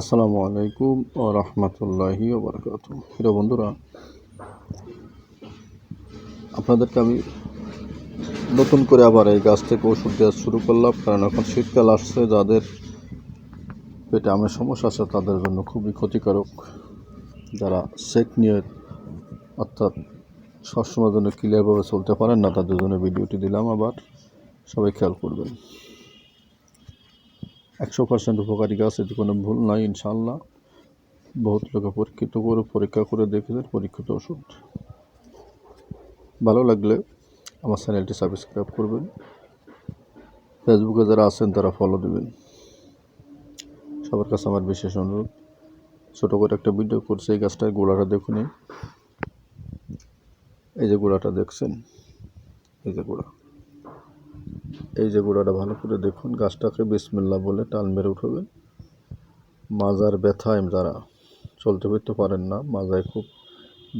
আসসালামু আলাইকুম ও রহমতুল্লাহি ওবরাকাত প্রিয় বন্ধুরা, আপনাদেরকে আমি নতুন করে আবার এই গাছ থেকে ওষুধ দেওয়া শুরু করলাম, কারণ এখন শীতকাল আসছে, যাদের পেটে আমের সমস্যা আছে, তাদের জন্য খুবই ক্ষতিকারক। যারা সেক নিয়ে, অর্থাৎ সবসময় জন্য ক্লিয়ারভাবে চলতে পারেন না, তাদের জন্য ভিডিওটি দিলাম আবার, সবাই খেয়াল করবেন। একশো পার্সেন্ট উপকারী গাছ এতে কোনো ভুল নাই ইনশাল্লাহ বহুত লোকে পরীক্ষিত করে, পরীক্ষা করে দেখেছে, পরীক্ষিত ওষুধ। ভালো লাগলে আমার চ্যানেলটি সাবস্ক্রাইব করবেন। ফেসবুকে যারা আছেন, তারা ফলো দেবেন। সবার কাছে আমার বিশেষ অনুরোধ, ছোটো করে একটা ভিডিও করছে, এই গাছটার গোড়াটা দেখুন। এই যে গোড়াটা দেখছেন? এই যে গোড়া। এই যে গোড়াটা ভালো করে দেখুন, গাছটাকে বিসমিল্লা বলে টাল মেরে উঠবেন। মাজার ব্যথায় যারা চলতে ফিরতে পারেন না, মাজায় খুব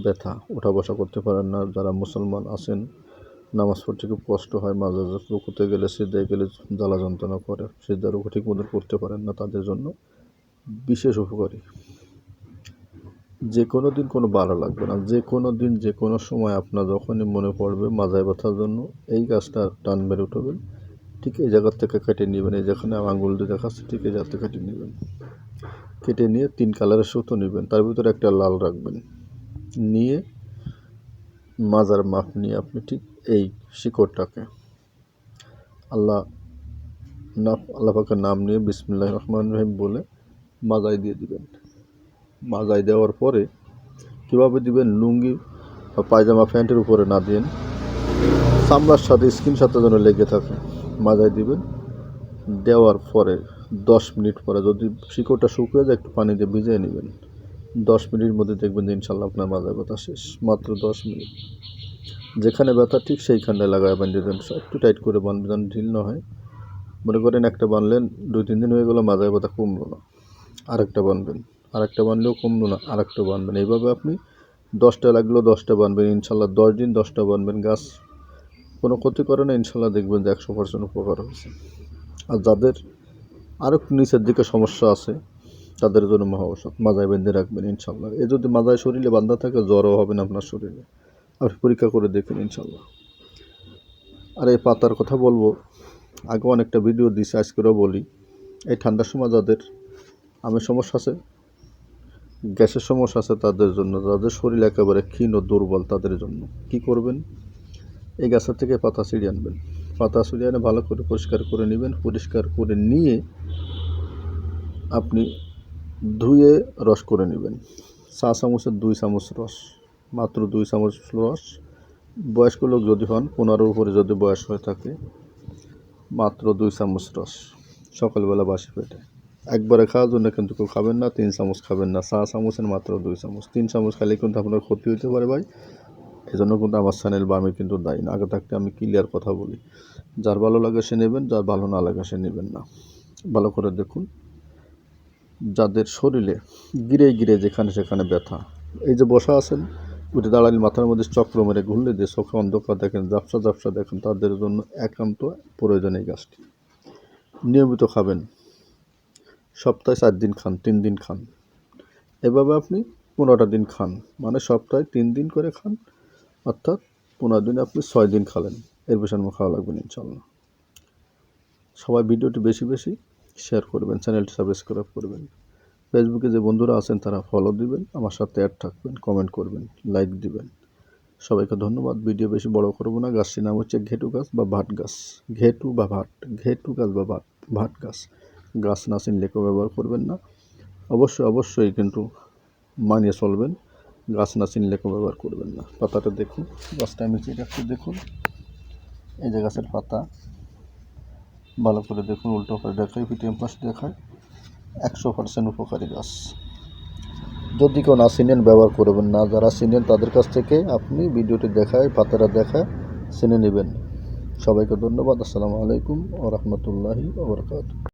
ব্যথা উঠা বসা করতে পারেন না। যারা মুসলমান আছেন, নামাজ পড়তে খুব কষ্ট হয়, মাঝে রুকুতে গেলে সিদ্ধায় গেলে জ্বালা যন্ত্রণা করে সিদ্ধা রুকু ঠিক মতো করতে পারেন না তাদের জন্য বিশেষ উপকারী। যে কোনো দিন কোনো ভালো লাগবে না। যে কোনো দিন যে কোনো সময় আপনার যখনই মনে পড়বে মাজায় ব্যথার জন্য, এই গাছটা টান মেরে উঠবেন। ঠিক এই জায়গার থেকে কেটে নেবেন। এই যেখানে আঙুল দিয়ে দেখাচ্ছে, ঠিক এই জায়গা থেকে কেটে নেবেন। কেটে নিয়ে তিন কালারের সুতো নেবেন। তার ভিতরে একটা লাল রাখবেন। নিয়ে মাজার মাপ নিয়ে আপনি ঠিক এই শিকড়টাকে আল্লাহ না আল্লাহ পাকের নাম নিয়ে বিসমুল্লাহ রহমান রহিম বলে মাজায় দিয়ে দিবেন। মাজায় দেওয়ার পরে কীভাবে দিবেন লুঙ্গি বা পায়জামা প্যান্টের উপরে না দিন চামড়ার সাথে, স্কিন সাথে যেন লেগে থাকে। মাজায় দিবেন। দেওয়ার পরে, দশ মিনিট পরে, যদি শিকড়টা শুকিয়ে যায়, একটু পানি দিয়ে ভিজিয়ে নেবেন। দশ মিনিটের মধ্যে দেখবেন যে ইনশাল্লাহ আপনার মাজায় ব্যথা শেষ। মাত্র দশ মিনিট। যেখানে ব্যথা ঠিক সেইখানটায় লাগায় দেবেন একটু টাইট করে বানবেন যেন ঢিল না হয়। মনে করেন একটা বানলেন, দুই, তিন দিন হয়ে গেলো, মাজায় ব্যথা কমলো না। আরেকটা বানবেন। আরেকটা বানলেও কমলো না, আরেকটা বানবেন। এইভাবে আপনি দশটা লাগলেও দশটা বানবেন, ইনশাল্লাহ দশ দিন দশটা বানবেন গাছ। কোনো ক্ষতি করে না, ইনশাল্লাহ দেখবেন যে একশো পার্সেন্ট উপকার হয়েছে। আর যাদের আরও নিচের দিকে সমস্যা আছে, তাদের জন্য মহা মাজায় বেঁধে রাখবেন, ইনশাল্লাহ। এ যদি মাজায় শরীরে বান্ধা থাকে, জ্বরও হবে না আপনার শরীরে। আপনি পরীক্ষা করে দেখুন, ইনশাল্লাহ। আর এই পাতার কথা বলব, আগে অনেকটা ভিডিও দিছি আজকেও বলি। এই ঠান্ডার সময় যাদের আমের সমস্যা আছে গ্যাসের সমস্যা আছে তাদের জন্য যাদের শরীর একেবারে ক্ষীণ ও দুর্বল তাদের জন্য। কি করবেন? এই গাছের থেকে পাতা ছিঁড়ে আনবেন। পাতা ছিঁড়ে আনে ভালো করে পরিষ্কার করে নেবেন। পরিষ্কার করে নিয়ে আপনি ধুয়ে রস করে নেবেন। চা চামচের দুই চামচ রস, মাত্র দুই চামচ রস। বয়স্ক লোক যদি হন, পনেরোর উপরে যদি বয়স হয়ে থাকে, মাত্র দুই চামচ রস। সকালবেলা বাসি পেটে। একবারে খাওয়ার জন্য কিন্তু কেউ খাবেন না, তিন চামচ খাবেন না চা চামচের মাত্র দুই চামচ। তিন চামচ খাইলে কিন্তু আপনার ক্ষতি হতে পারে ভাই। এই জন্য কিন্তু আমার চ্যানেল বা আমি কিন্তু দায়ী না। আগে থাকতে আমি ক্লিয়ার কথা বলি। যার ভালো লাগে সে নেবেন, যার ভালো না লাগে সে নেবেন না। ভালো করে দেখুন। যাদের শরীরে গিরে গিরে যেখানে সেখানে ব্যথা, এই যে বসা আছেন, উঠে দাঁড়ালে মাথার মধ্যে চক্র মেরে ঘুরলে যে চোখে অন্ধকার দেখেন জাপসা জাপসা দেখেন, তাদের জন্য একান্ত প্রয়োজন এই গাছটি নিয়মিত খাবেন। সপ্তাহে চার দিন খান, তিন দিন খান। এভাবে আপনি পনেরোটা দিন খান। মানে সপ্তাহে তিন দিন করে খান, অর্থাৎ পনেরো দিনে আপনি ছয় দিন খালেন। এর বেশি আমার খাওয়া লাগবে ইনশাল্লাহ সবাই ভিডিওটি বেশি বেশি শেয়ার করবেন চ্যানেলটি সাবস্ক্রাইব করবেন। ফেসবুকে যে বন্ধুরা আছেন, তারা ফলো দিবেন, আমার সাথে অ্যাড থাকবেন কমেন্ট করবেন লাইক দিবেন। সবাইকে ধন্যবাদ, ভিডিও বেশি বড় করব না। গাছটির নাম হচ্ছে ঘেটু গাছ বা ভাট গাছ। ঘেটু বা ভাট, ঘেটু গাছ বা ভাট ভাট গাছ। গাছ না চিনলে কেউ ব্যবহার করবেন না। অবশ্যই অবশ্যই কিন্তু মানিয়ে চলবেন। গাছ না চিনলে কেউ ব্যবহার করবেন না। পাতাটা দেখুন গাছটা আমি একটু দেখুন। এই যে গাছের পাতা, ভালো করে দেখুন, উল্টো করে দেখায় ভিটিএম পাশ দেখায়। একশো পার্সেন্ট উপকারী গাছ যদি কেউ না চিনেন ব্যবহার করবেন না, যারা চিনেন তাদের কাছ থেকে আপনি ভিডিওটি দেখায়, পাতাটা দেখায় চিনে নেবেন। সবাইকে ধন্যবাদ। আসসালামু আলাইকুম ও রহমতুল্লাহি